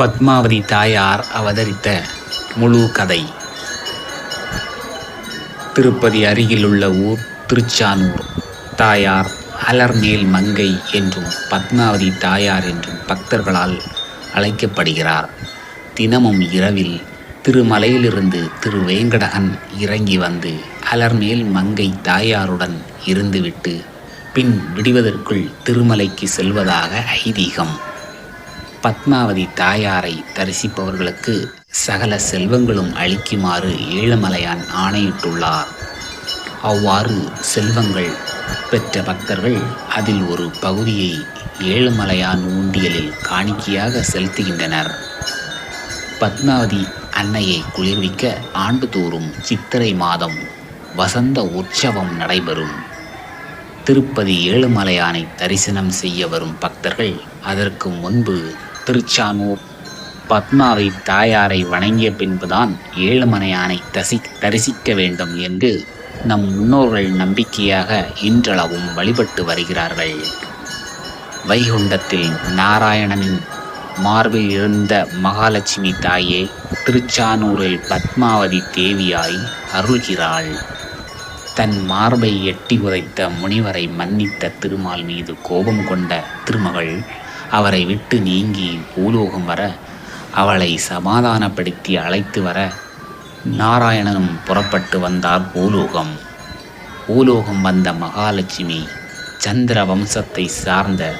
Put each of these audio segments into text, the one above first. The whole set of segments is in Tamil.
பத்மாவதி தாயார் அவதரித்த முழு கதை. திருப்பதி அருகிலுள்ள ஊர் திருச்சானூர். தாயார் அலர்மேல் மங்கை என்றும் பத்மாவதி தாயார் என்றும் பக்தர்களால் அழைக்கப்படுகிறார். தினமும் இரவில் திருமலையிலிருந்து திரு வேங்கடகன் இறங்கி வந்து அலர்மேல் மங்கை தாயாருடன் இருந்துவிட்டு பின் விடுவதற்குள் திருமலைக்கு செல்வதாக ஐதீகம். பத்மாவதி தாயாரை தரிசிப்பவர்களுக்கு சகல செல்வங்களும் அளிக்குமாறு ஏழுமலையான் ஆணையிட்டுள்ளார். அவ்வாறு செல்வங்கள் பெற்ற பக்தர்கள் அதில் ஒரு பகுதியை ஏழுமலையான் ஊண்டியலில் காணிக்கையாக செலுத்துகின்றனர். பத்மாவதி அன்னையை குளிர்விக்க ஆண்டுதோறும் சித்திரை மாதம் வசந்த உற்சவம் நடைபெறும். திருப்பதி ஏழுமலையானை தரிசனம் செய்ய வரும் பக்தர்கள் அதற்கு முன்பு திருச்சானூர் பத்மாவை தாயாரை வணங்கிய பின்புதான் ஏழுமலையானை தசி தரிசிக்க வேண்டும் என்று நம் முன்னோர்கள் நம்பிக்கையாக இன்றளவும் வழிபட்டு வருகிறார்கள். வைகுண்டத்தில் நாராயணனின் மார்பில் இருந்த மகாலட்சுமி தாயே திருச்சானூரில் பத்மாவதி தேவியாய் அருள்கிறாள். தன் மார்பை எட்டி உதைத்த முனிவரை மன்னித்த திருமால் மீது கோபம் கொண்ட திருமகள் அவரை விட்டு நீங்கி பூலோகம் வர அவளை சமாதானப்படுத்தி அழைத்து வர நாராயணனும் புறப்பட்டு வந்தார் பூலோகம். பூலோகம் வந்த மகாலட்சுமி சந்திர வம்சத்தை சார்ந்த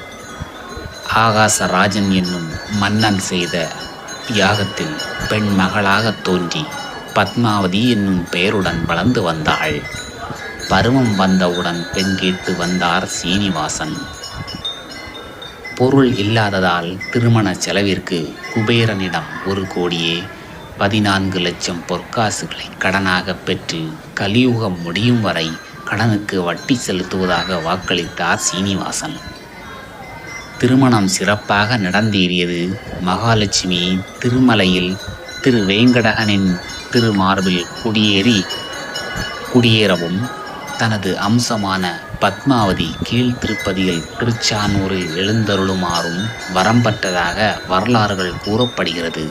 ஆகாசராஜன் என்னும் மன்னன் செய்த யாகத்தில் பெண் மகளாக தோன்றி பத்மாவதி என்னும் பெயருடன் வளர்ந்து வந்தாள். பருவம் வந்தவுடன் பெண் கேட்டு வந்தார் சீனிவாசன். பொருள் இல்லாததால் திருமண செலவிற்கு குபேரனிடம் ஒரு கோடியே பதினான்கு லட்சம் பொற்காசுகளை கடனாக பெற்று கலியுகம் முடியும் வரை கடனுக்கு வட்டி செலுத்துவதாக வாக்களித்தார் சீனிவாசன். திருமணம் சிறப்பாக நடந்தேறியது மகாலட்சுமி திருமலையில் திரு வேங்கடகனின் திருமார்பில் குடியேறி குடியேறவும் தனது அம்சமான பத்மாவதி கீழ்த்திருப்பதியில் திருச்சானூரில் எழுந்தருளுமாறும் வரம்பட்டதாக வரலாறுகள் கூறப்படுகிறது.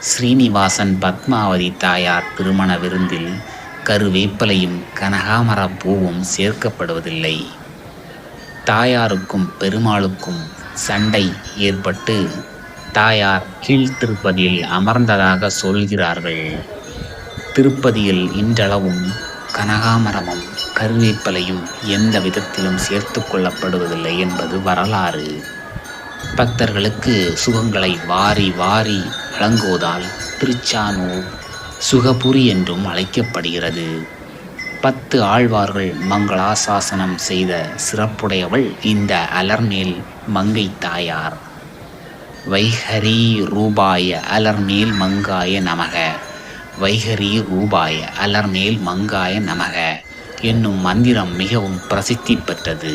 ஸ்ரீனிவாசன் பத்மாவதி தாயார் திருமண விருந்தில் கருவேப்பலையும் கனகாமர பூவும் சேர்க்கப்படுவதில்லை. தாயாருக்கும் பெருமாளுக்கும் சண்டை ஏற்பட்டு தாயார் கீழ்த்திருப்பதியில் அமர்ந்ததாக சொல்கிறார்கள். திருப்பதியில் இன்றளவும் கனகாமரமும் கருவேப்பலையும் எந்த விதத்திலும் சேர்த்து கொள்ளப்படுவதில்லை என்பது வரலாறு. பக்தர்களுக்கு சுகங்களை வாரி வாரி வழங்குவதால் திருச்சானூர் சுகபுரி என்றும் அழைக்கப்படுகிறது. பத்து ஆழ்வார்கள் மங்களாசாசனம் செய்த சிறப்புடையவள் இந்த அலர்மேல் மங்கை தாயார். வைஹரி ரூபாய அலர்மேல் மங்காய நமக. வைகரி ரூபாய அலர்மேல் மங்காய நமக. என்னும் மந்திரம் மிகவும் பிரசித்தி பெற்றது.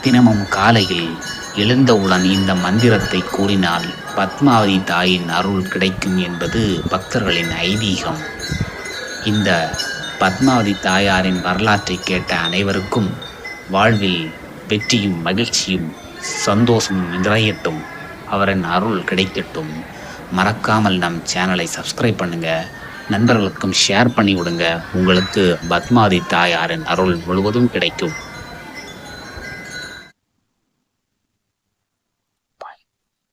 தினமும் காலையில் எழுந்தவுடன் இந்த மந்திரத்தை கூறினால் பத்மாவதி தாயின் அருள் கிடைக்கும் என்பது பக்தர்களின் ஐதீகம். இந்த பத்மாவதி தாயாரின் வரலாற்றை கேட்ட அனைவருக்கும் வாழ்வில் வெற்றியும் மகிழ்ச்சியும் சந்தோஷமும் நிறையட்டும். அவரின் அருள் கிடைக்கட்டும். மறக்காமல் நம் சேனலை சப்ஸ்கிரைப் பண்ணுங்கள் நண்பர்களுக்கும் ஷேர் பண்ணி விடுங்க உங்களுக்கு பத்மாதி தாயாரின் அருள் முழுவதும் கிடைக்கும்.